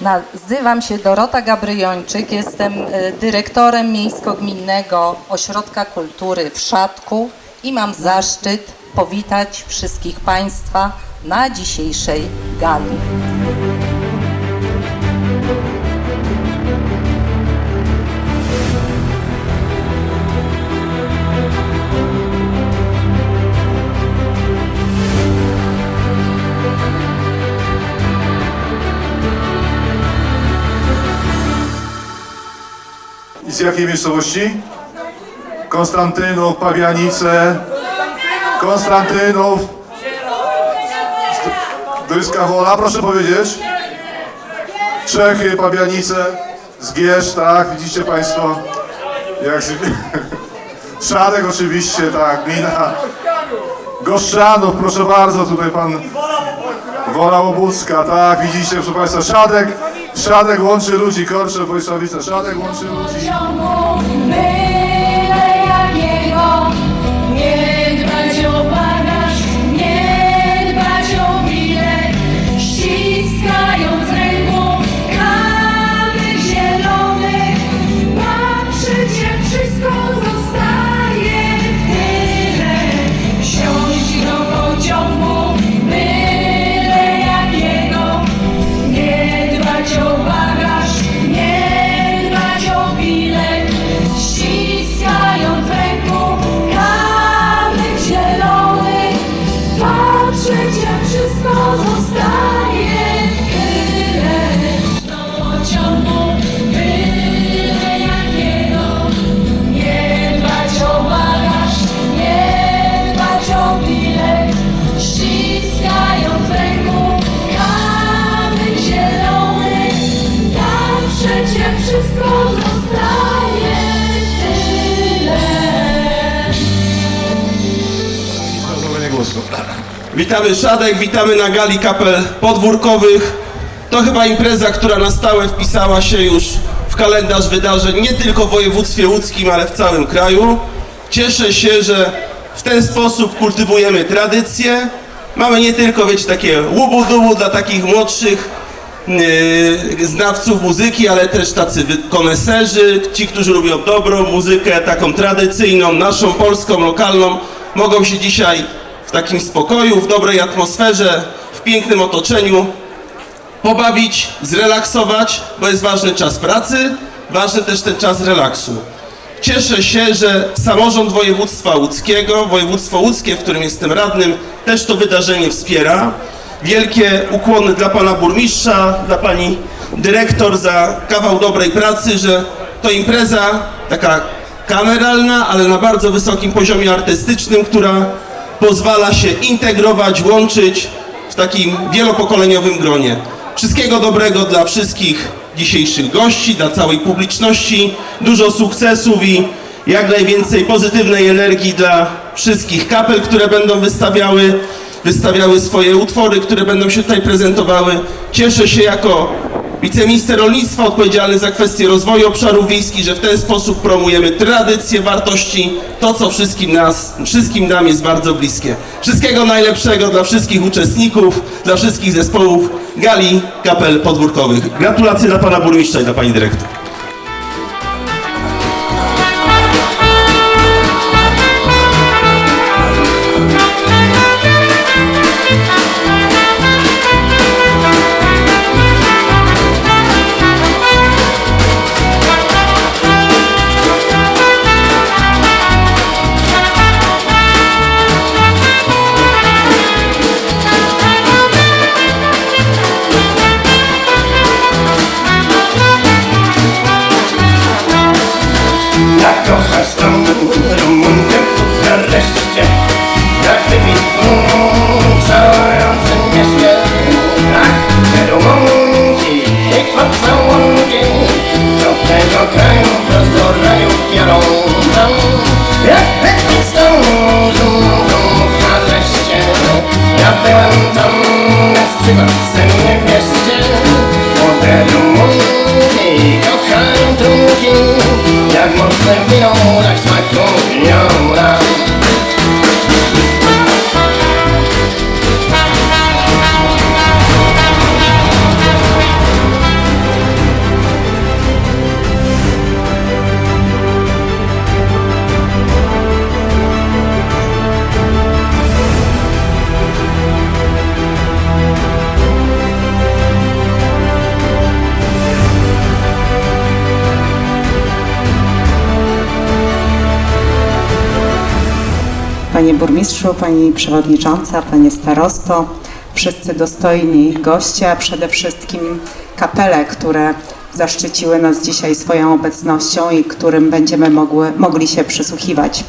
Nazywam się Dorota Gabryjończyk, jestem e, dyrektorem Miejsko-Gminnego Ośrodka Kultury w Szatku i mam zaszczyt powitać wszystkich Państwa na dzisiejszej gali. Z jakiej miejscowości? Konstantynów, Pawianice, Konstantynów, Dryska Wola, proszę powiedzieć. Czechy, Pawianice, Zgierz, tak, widzicie Państwo. Jak z... Szadek oczywiście, tak, gmina. Goszczanów, proszę bardzo, tutaj pan Wola Łobucka, tak, widzicie, proszę Państwa, Szadek, Szadek łączy ludzi, Korcze, Wojsławice, Szadek łączy ludzi. Witamy Szadek, witamy na gali kapel podwórkowych. To chyba impreza, która na stałe wpisała się już w kalendarz wydarzeń nie tylko w województwie łódzkim, ale w całym kraju. Cieszę się, że w ten sposób kultywujemy tradycje. Mamy nie tylko, wiecie, takie łubu-dubu dla takich młodszych yy, znawców muzyki, ale też tacy koneserzy, ci, którzy lubią dobrą muzykę, taką tradycyjną, naszą polską, lokalną, mogą się dzisiaj w takim spokoju, w dobrej atmosferze, w pięknym otoczeniu pobawić, zrelaksować, bo jest ważny czas pracy, ważny też ten czas relaksu. Cieszę się, że samorząd województwa łódzkiego, województwo łódzkie, w którym jestem radnym, też to wydarzenie wspiera. Wielkie ukłony dla pana burmistrza, dla pani dyrektor za kawał dobrej pracy, że to impreza taka kameralna, ale na bardzo wysokim poziomie artystycznym, która pozwala się integrować, łączyć w takim wielopokoleniowym gronie. Wszystkiego dobrego dla wszystkich dzisiejszych gości, dla całej publiczności, dużo sukcesów i jak najwięcej pozytywnej energii dla wszystkich kapel, które będą wystawiały, wystawiały swoje utwory, które będą się tutaj prezentowały. Cieszę się jako wiceminister rolnictwa odpowiedzialny za kwestie rozwoju obszarów wiejskich, że w ten sposób promujemy tradycje, wartości, to co wszystkim, nas, wszystkim nam jest bardzo bliskie. Wszystkiego najlepszego dla wszystkich uczestników, dla wszystkich zespołów gali kapel podwórkowych. Gratulacje dla pana burmistrza i dla pani dyrektor. Panie Burmistrzu, Pani Przewodnicząca, Panie Starosto, wszyscy dostojni goście, a przede wszystkim kapele, które zaszczyciły nas dzisiaj swoją obecnością i którym będziemy mogły, mogli się przysłuchiwać.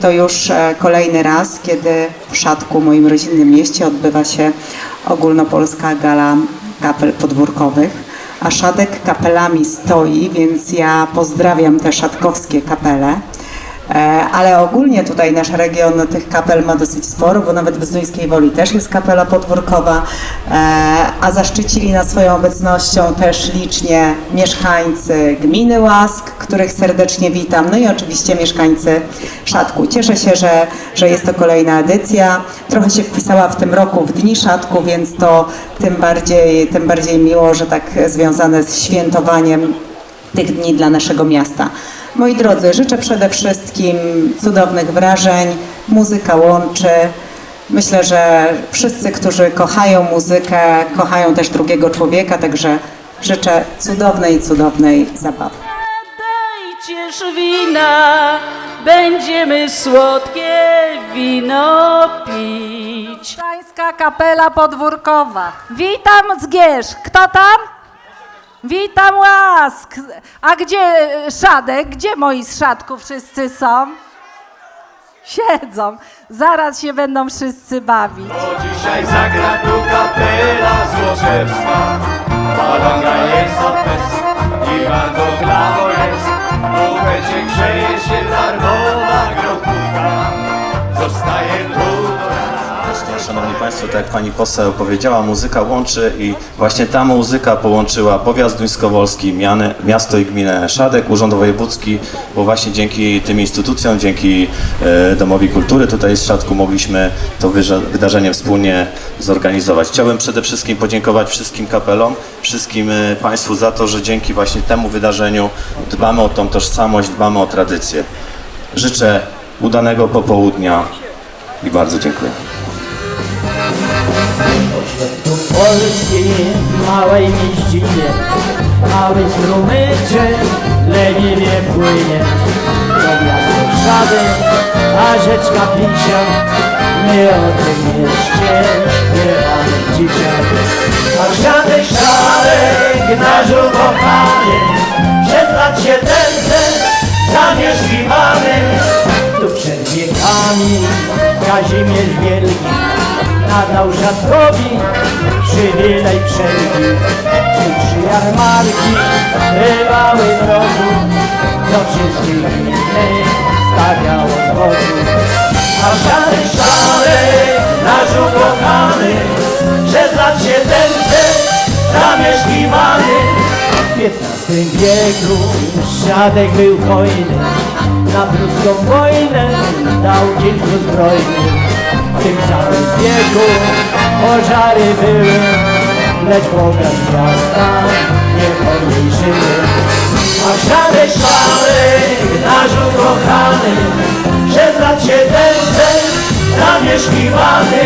To już e, kolejny raz, kiedy w Szatku, moim rodzinnym mieście, odbywa się ogólnopolska gala kapel podwórkowych, a Szadek kapelami stoi, więc ja pozdrawiam te szatkowskie kapele. E, Ale ogólnie tutaj nasz region tych kapel ma dosyć sporo, bo nawet w Zduńskiej Woli też jest kapela podwórkowa, e, a zaszczycili nas swoją obecnością też licznie mieszkańcy gminy Łask, których serdecznie witam, no i oczywiście mieszkańcy Szatku. Cieszę się, że, że jest to kolejna edycja. Trochę się wpisała w tym roku w Dni Szatku, więc to tym bardziej, tym bardziej miło, że tak związane z świętowaniem tych dni dla naszego miasta. Moi drodzy, życzę przede wszystkim cudownych wrażeń. Muzyka łączy. Myślę, że wszyscy, którzy kochają muzykę, kochają też drugiego człowieka, także życzę cudownej, cudownej zabawy. Dajcież wina, będziemy słodkie wino pić. Gdańska kapela podwórkowa. Witam Zgierz. Kto tam? Witam Łask. A gdzie e, Szadek? Gdzie moi z Szadków wszyscy są? Siedzą. Zaraz się będą wszyscy bawić. Bo dzisiaj zagra tu kapela Złożewska Balanga jest fest i bardzo klawo jest W bufecie grzeje się darmowa grotówka Państwo, tak jak Pani poseł powiedziała, muzyka łączy i właśnie ta muzyka połączyła powiat duńskowolski, miasto i gminę Szadek, Urząd Wojewódzki, bo właśnie dzięki tym instytucjom, dzięki e, Domowi Kultury tutaj z Szadku mogliśmy to wydarzenie wspólnie zorganizować. Chciałbym przede wszystkim podziękować wszystkim kapelom, wszystkim e, Państwu za to, że dzięki właśnie temu wydarzeniu dbamy o tą tożsamość, dbamy o tradycję. Życzę udanego popołudnia i bardzo dziękuję. Tu polskiej małej mieścinie. Mały strumyczek leniwie płynie. Do miasta Szady, a rzeczka Pisia My o tym mieście śpiewamy dzisiaj. A Szadek, Szadek, nasz ukochany Przed lat siedemset zamieszkiwany Tu przed wiekami Kazimierz Wielki nadał Rzadkowi przywilej wszelki. Czy trzy jarmarki bywały w roku, do wszystkich innych stawiało z boku. A szary, szary, nasz ukochany, przez lat siedemset zamieszkiwany. W XV wieku Szadek był hojny, na pruską wojnę dał kilku zbrojnych. Tym samym wieku pożary były, lecz Boga z miasta nie pomniejszyły. A szary, szary, nasz ukochany, przez lat siedemset zamieszkiwany.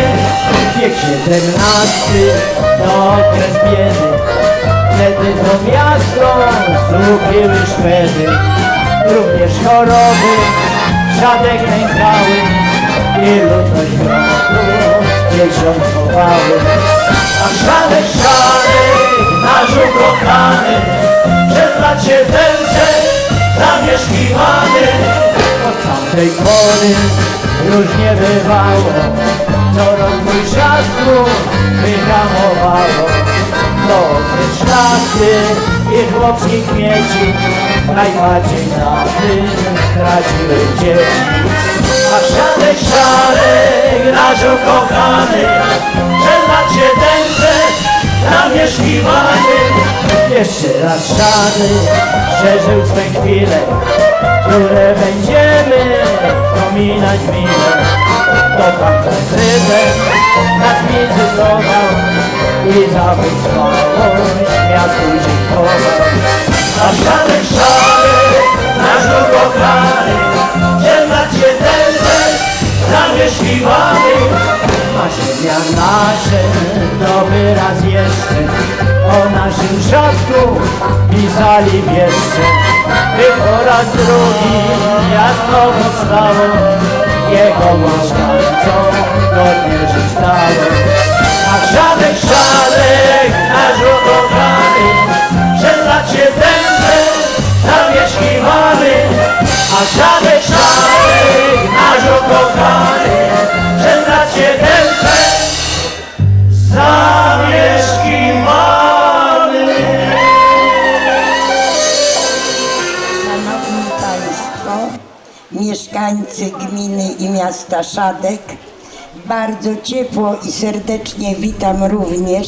Wiek siedemnasty to okres biedy, wtedy to miasto złupiły Szwedy. Również choroby, żadek nękały, ludność wrogów dzieciom chowały. A szalek, szalek, nasz ukochany, przez lat siedemset zamieszkiwany. Od tamtej pory różnie bywało, co rok mój rzadku wyhamowało. To okres szlachty i chłopskich mieci, najbardziej na tym straciły dzieci. A szalek, szalek, nasz ukochany, przez lat siedemset zamieszkiwany. Jeszcze raz szany, przeżył swe chwile, które będziemy wspominać mile. To tam rybek nas międzykował i za wytrwałość miastu dziękował. A szalek, szalek, nasz ukochany, przez lat siedemset zamieszkiwany. A ziemia nasze, nowy raz jeszcze, o naszym rzadku pisali wieszcze. By po raz drugi jasno powstało jego mieszkańcom godnie żyć dało. A Szadek, Szadek, nasz ukochany, Szadek, Szadek, nasz ukochany, przez lat się tęsknię, zamieszkiwany. Szanowni Państwo, mieszkańcy gminy i miasta Szadek, bardzo ciepło i serdecznie witam również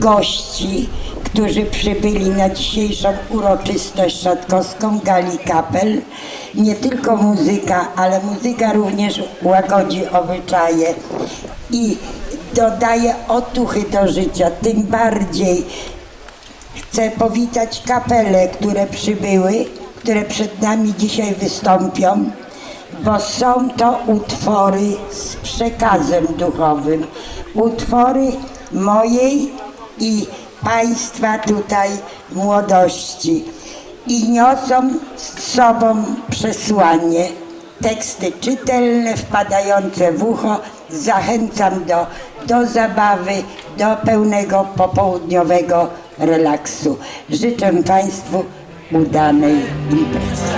gości, którzy przybyli na dzisiejszą uroczystość szatkowską Gali Kapel. Nie tylko muzyka, ale muzyka również łagodzi obyczaje i dodaje otuchy do życia, tym bardziej Chcę powitać kapele, które przybyły, które przed nami dzisiaj wystąpią, bo są to utwory z przekazem duchowym. Utwory mojej i Państwa tutaj młodości. I niosą z sobą przesłanie, teksty czytelne, wpadające w ucho. Zachęcam do, do zabawy, do pełnego popołudniowego relaksu. Życzę Państwu udanej imprezy.